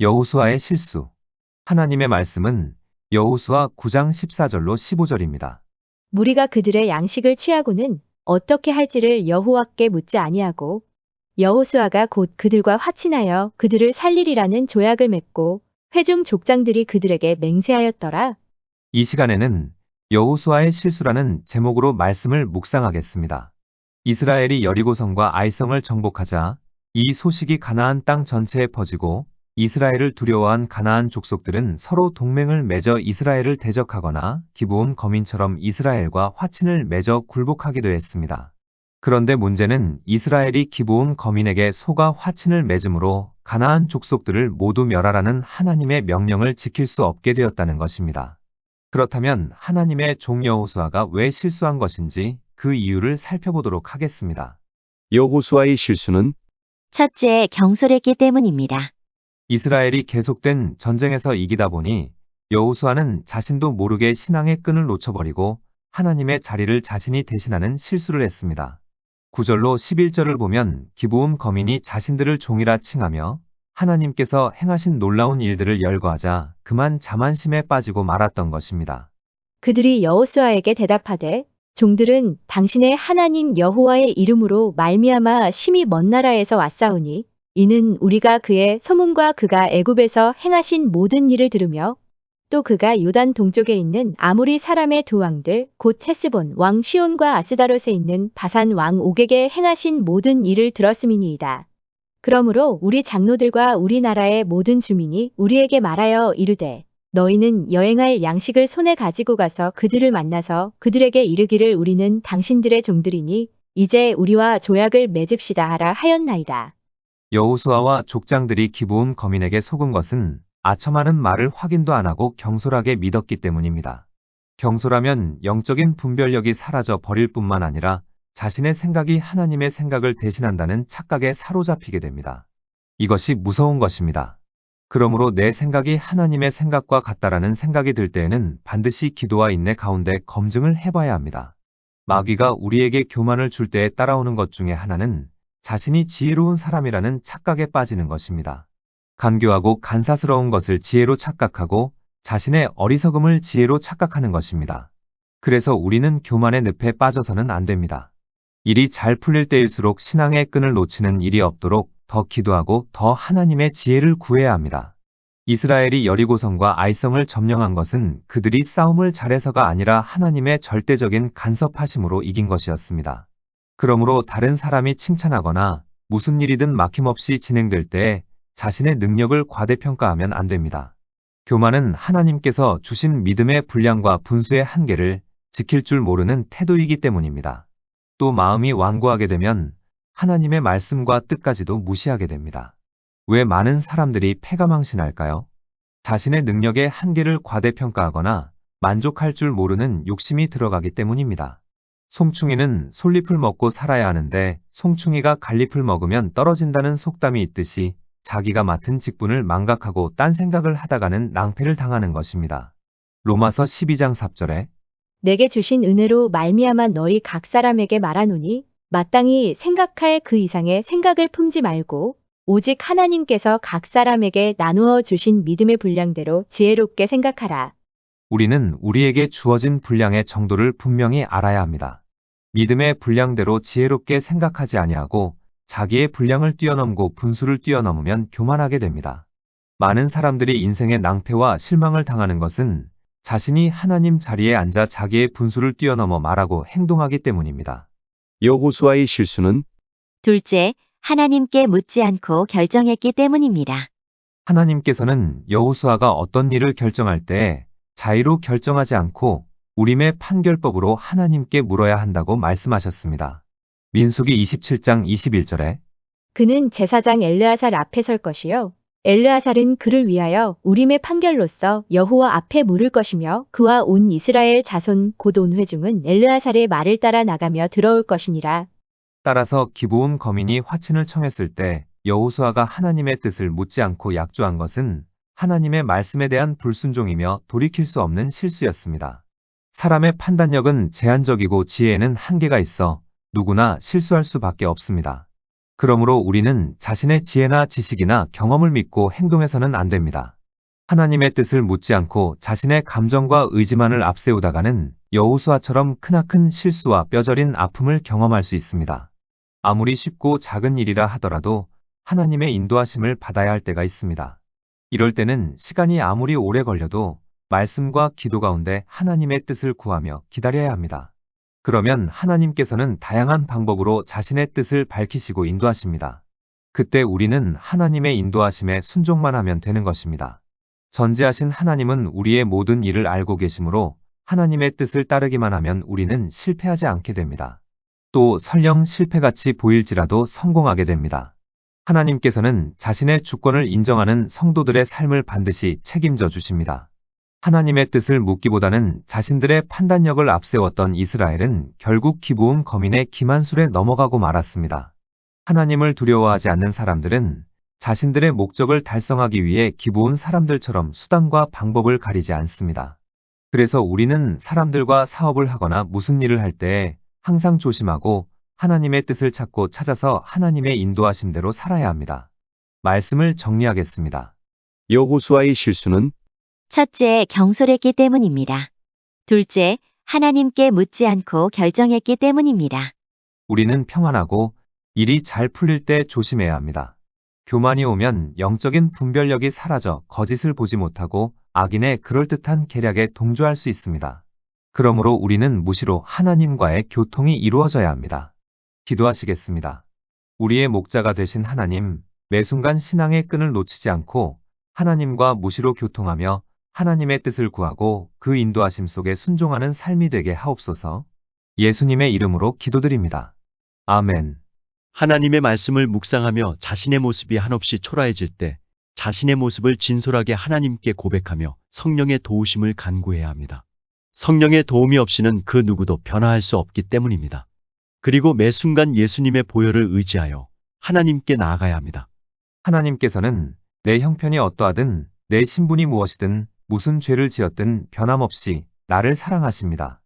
여호수아의 실수. 하나님의 말씀은 여호수아 9장 14절로 15절입니다. 무리가 그들의 양식을 취하고는 어떻게 할지를 여호와께 묻지 아니하고 여호수아가 곧 그들과 화친하여 그들을 살리리라는 조약을 맺고 회중 족장들이 그들에게 맹세하였더라. 이 시간에는 여호수아의 실수라는 제목으로 말씀을 묵상하겠습니다. 이스라엘이 여리고성과 아이성을 정복하자 이 소식이 가나안 땅 전체에 퍼지고 이스라엘을 두려워한 가나안 족속들은 서로 동맹을 맺어 이스라엘을 대적하거나 기브온 거민처럼 이스라엘과 화친을 맺어 굴복하기도 했습니다. 그런데 문제는 이스라엘이 기브온 거민에게 소가 화친을 맺음으로 가나안 족속들을 모두 멸하라는 하나님의 명령을 지킬 수 없게 되었다는 것입니다. 그렇다면 하나님의 종 여호수아가 왜 실수한 것인지 그 이유를 살펴보도록 하겠습니다. 여호수아의 실수는 첫째, 경솔했기 때문입니다. 이스라엘이 계속된 전쟁에서 이기다 보니 여호수아는 자신도 모르게 신앙의 끈을 놓쳐버리고 하나님의 자리를 자신이 대신하는 실수를 했습니다. 9절로 11절을 보면 기브온 거민이 자신들을 종이라 칭하며 하나님께서 행하신 놀라운 일들을 열거하자 그만 자만심에 빠지고 말았던 것입니다. 그들이 여호수아에게 대답하되 종들은 당신의 하나님 여호와의 이름으로 말미암아 심히 먼 나라에서 왔사오니 이는 우리가 그의 소문과 그가 애굽에서 행하신 모든 일을 들으며 또 그가 요단 동쪽에 있는 아모리 사람의 두 왕들 곧 헤스본 왕 시온과 아스다롯에 있는 바산 왕 옥에게 행하신 모든 일을 들었음이니이다. 그러므로 우리 장로들과 우리나라의 모든 주민이 우리에게 말하여 이르되 너희는 여행할 양식을 손에 가지고 가서 그들을 만나서 그들에게 이르기를 우리는 당신들의 종들이니 이제 우리와 조약을 맺읍시다 하라 하였나이다. 여호수아와 족장들이 기브온 거민에게 속은 것은 아첨하는 말을 확인도 안 하고 경솔하게 믿었기 때문입니다. 경솔하면 영적인 분별력이 사라져 버릴 뿐만 아니라 자신의 생각이 하나님의 생각을 대신한다는 착각에 사로잡히게 됩니다. 이것이 무서운 것입니다. 그러므로 내 생각이 하나님의 생각과 같다라는 생각이 들 때에는 반드시 기도와 인내 가운데 검증을 해봐야 합니다. 마귀가 우리에게 교만을 줄 때에 따라오는 것 중에 하나는 자신이 지혜로운 사람이라는 착각에 빠지는 것입니다. 간교하고 간사스러운 것을 지혜로 착각하고 자신의 어리석음을 지혜로 착각하는 것입니다. 그래서 우리는 교만의 늪에 빠져서는 안 됩니다. 일이 잘 풀릴 때일수록 신앙의 끈을 놓치는 일이 없도록 더 기도하고 더 하나님의 지혜를 구해야 합니다. 이스라엘이 여리고성과 아이성을 점령한 것은 그들이 싸움을 잘해서가 아니라 하나님의 절대적인 간섭하심으로 이긴 것이었습니다. 그러므로 다른 사람이 칭찬하거나 무슨 일이든 막힘없이 진행될 때 자신의 능력을 과대평가하면 안 됩니다. 교만은 하나님께서 주신 믿음의 분량과 분수의 한계를 지킬 줄 모르는 태도이기 때문입니다. 또 마음이 완고하게 되면 하나님의 말씀과 뜻까지도 무시하게 됩니다. 왜 많은 사람들이 패가망신할까요? 자신의 능력의 한계를 과대평가하거나 만족할 줄 모르는 욕심이 들어가기 때문입니다. 송충이는 솔잎을 먹고 살아야 하는데 송충이가 갈잎을 먹으면 떨어진다는 속담이 있듯이 자기가 맡은 직분을 망각하고 딴 생각을 하다가는 낭패를 당하는 것입니다. 로마서 12장 3절에 내게 주신 은혜로 말미암아 너희 각 사람에게 말하노니 마땅히 생각할 그 이상의 생각을 품지 말고 오직 하나님께서 각 사람에게 나누어 주신 믿음의 분량대로 지혜롭게 생각하라. 우리는 우리에게 주어진 분량의 정도를 분명히 알아야 합니다. 믿음의 분량대로 지혜롭게 생각하지 아니하고 자기의 분량을 뛰어넘고 분수를 뛰어넘으면 교만하게 됩니다. 많은 사람들이 인생의 낭패와 실망을 당하는 것은 자신이 하나님 자리에 앉아 자기의 분수를 뛰어넘어 말하고 행동하기 때문입니다. 여호수아의 실수는 둘째, 하나님께 묻지 않고 결정했기 때문입니다. 하나님께서는 여호수아가 어떤 일을 결정할 때 자의로 결정하지 않고 우림의 판결법으로 하나님께 물어야 한다고 말씀하셨습니다. 민수기 27장 21절에 그는 제사장 엘르아살 앞에 설 것이요. 엘르아살은 그를 위하여 우림의 판결로서 여호와 앞에 물을 것이며 그와 온 이스라엘 자손 곧 온 회중은 엘르아살의 말을 따라 나가며 들어올 것이니라. 따라서 기브온 거민이 화친을 청했을 때 여호수아가 하나님의 뜻을 묻지 않고 약조한 것은 하나님의 말씀에 대한 불순종이며 돌이킬 수 없는 실수였습니다. 사람의 판단력은 제한적이고 지혜에는 한계가 있어 누구나 실수할 수밖에 없습니다. 그러므로 우리는 자신의 지혜나 지식이나 경험을 믿고 행동해서는 안 됩니다. 하나님의 뜻을 묻지 않고 자신의 감정과 의지만을 앞세우다가는 여호수아처럼 크나큰 실수와 뼈저린 아픔을 경험할 수 있습니다. 아무리 쉽고 작은 일이라 하더라도 하나님의 인도하심을 받아야 할 때가 있습니다. 이럴 때는 시간이 아무리 오래 걸려도 말씀과 기도 가운데 하나님의 뜻을 구하며 기다려야 합니다. 그러면 하나님께서는 다양한 방법으로 자신의 뜻을 밝히시고 인도하십니다. 그때 우리는 하나님의 인도하심에 순종만 하면 되는 것입니다. 전지하신 하나님은 우리의 모든 일을 알고 계시므로 하나님의 뜻을 따르기만 하면 우리는 실패하지 않게 됩니다. 또 설령 실패같이 보일지라도 성공하게 됩니다. 하나님께서는 자신의 주권을 인정하는 성도들의 삶을 반드시 책임져 주십니다. 하나님의 뜻을 묻기보다는 자신들의 판단력을 앞세웠던 이스라엘은 결국 기부온 거민의 기만술에 넘어가고 말았습니다. 하나님을 두려워하지 않는 사람들은 자신들의 목적을 달성하기 위해 기부온 사람들처럼 수단과 방법을 가리지 않습니다. 그래서 우리는 사람들과 사업을 하거나 무슨 일을 할 때 항상 조심하고 하나님의 뜻을 찾고 찾아서 하나님의 인도하심대로 살아야 합니다. 말씀을 정리하겠습니다. 여호수아의 실수는 첫째, 경솔했기 때문입니다. 둘째, 하나님께 묻지 않고 결정했기 때문입니다. 우리는 평안하고 일이 잘 풀릴 때 조심해야 합니다. 교만이 오면 영적인 분별력이 사라져 거짓을 보지 못하고 악인의 그럴듯한 계략에 동조할 수 있습니다. 그러므로 우리는 무시로 하나님과의 교통이 이루어져야 합니다. 기도하시겠습니다. 우리의 목자가 되신 하나님, 매 순간 신앙의 끈을 놓치지 않고 하나님과 무시로 교통하며 하나님의 뜻을 구하고 그 인도하심 속에 순종하는 삶이 되게 하옵소서 예수님의 이름으로 기도드립니다. 아멘. 하나님의 말씀을 묵상하며 자신의 모습이 한없이 초라해질 때 자신의 모습을 진솔하게 하나님께 고백하며 성령의 도우심을 간구해야 합니다. 성령의 도움이 없이는 그 누구도 변화할 수 없기 때문입니다. 그리고 매 순간 예수님의 보혈을 의지하여 하나님께 나아가야 합니다. 하나님께서는 내 형편이 어떠하든 내 신분이 무엇이든 무슨 죄를 지었든 변함없이 나를 사랑하십니다.